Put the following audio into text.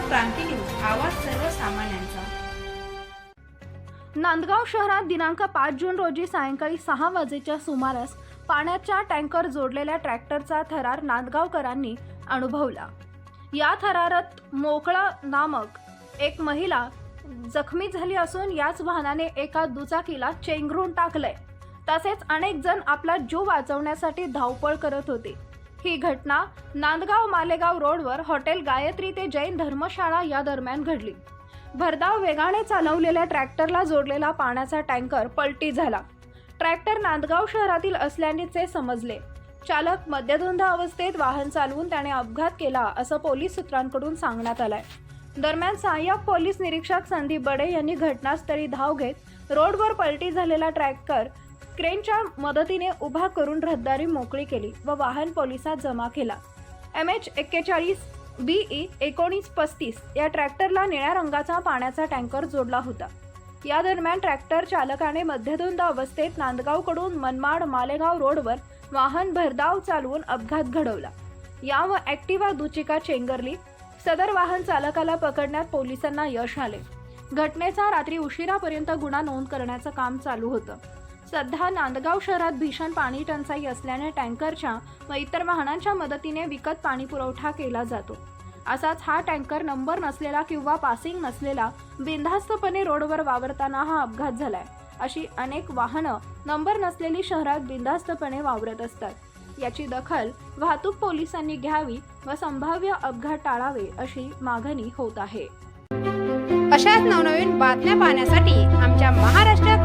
क्रांती news आवाज सर्वसामान्यांचा. नांदगाव शहरात दिनांक पाच जून रोजी सायंकाळी सहा वाजेच्या सुमारास पाण्याच्या टँकर जोडलेल्या ट्रॅक्टरचा थरार नांदगावकरांनी अनुभवला. या थरारात मोकळा नामक एक महिला जखमी झाली असून याच वाहनाने एका दुचाकीला चेंगरून टाकलंय. तसेच अनेक जण आपला जीव वाचवण्यासाठी धावपळ करत होते. ही घटना नांदगाव मालेगाव रोडवर हॉटेल गायत्री ते जैन धर्मशाळा या दरम्यान घडली. भरधाव वेगाने चालवलेल्या ट्रॅक्टरला जोडलेला पाण्याचा टँकर पलटी झाला. ट्रॅक्टर नांदगाव शहरातील असल्यानेचे समजले. चालक मद्यधुंद अवस्थेत वाहन चालवून त्याने अपघात केला असं पोलीस सूत्रांकडून सांगण्यात आलंय. दरम्यान सहाय्यक पोलीस निरीक्षक संदीप बडे यांनी घटनास्थळी धाव घेत रोडवर पलटी झालेला ट्रॅक्टर क्रेनच्या मदतीने उभा करून रहदारी मोकळी केली व वाहन पोलिसात जमा केला. एम एच एक्केचाळीस बीई एकोणीस पस्तीस या ट्रॅक्टरला निळ्या रंगाचा पाण्याचा टँकर जोडला होता. या दरम्यान ट्रॅक्टर चालकाने मध्यधुंद अवस्थेत नांदगावकडून मनमाड मालेगाव रोडवर वाहन भरधाव चालवून अपघात घडवला. या व ॲक्टिवा दुचिका चेंगरली सदर वाहन चालकाला पकडण्यात पोलिसांना यश आले. घटनेचा रात्री उशिरापर्यंत गुन्हा नोंद करण्याचं काम चालू होतं. सध्या नांदगाव शहरात भीषण पाणी टंचाई असल्याने टँकरच्या व इतर वाहनांच्या मदतीने विकत पाणी पुरवठा केला जातो. असाच हा टँकर नंबर नसलेला किंवा पासिंग नसलेला बिनधास्तपणे रोडवर वावरताना हा अपघात झालाय. अशी अनेक वाहनं नंबर नसलेली शहरात बिनधास्तपणे वावरत असतात. याची दखल वाहतूक पोलिसांनी घ्यावी व संभाव्य अपघात टाळावे अशी मागणी होत आहे. अशाच नवनवीन बातम्या पाहण्यासाठी आमच्या महाराष्ट्र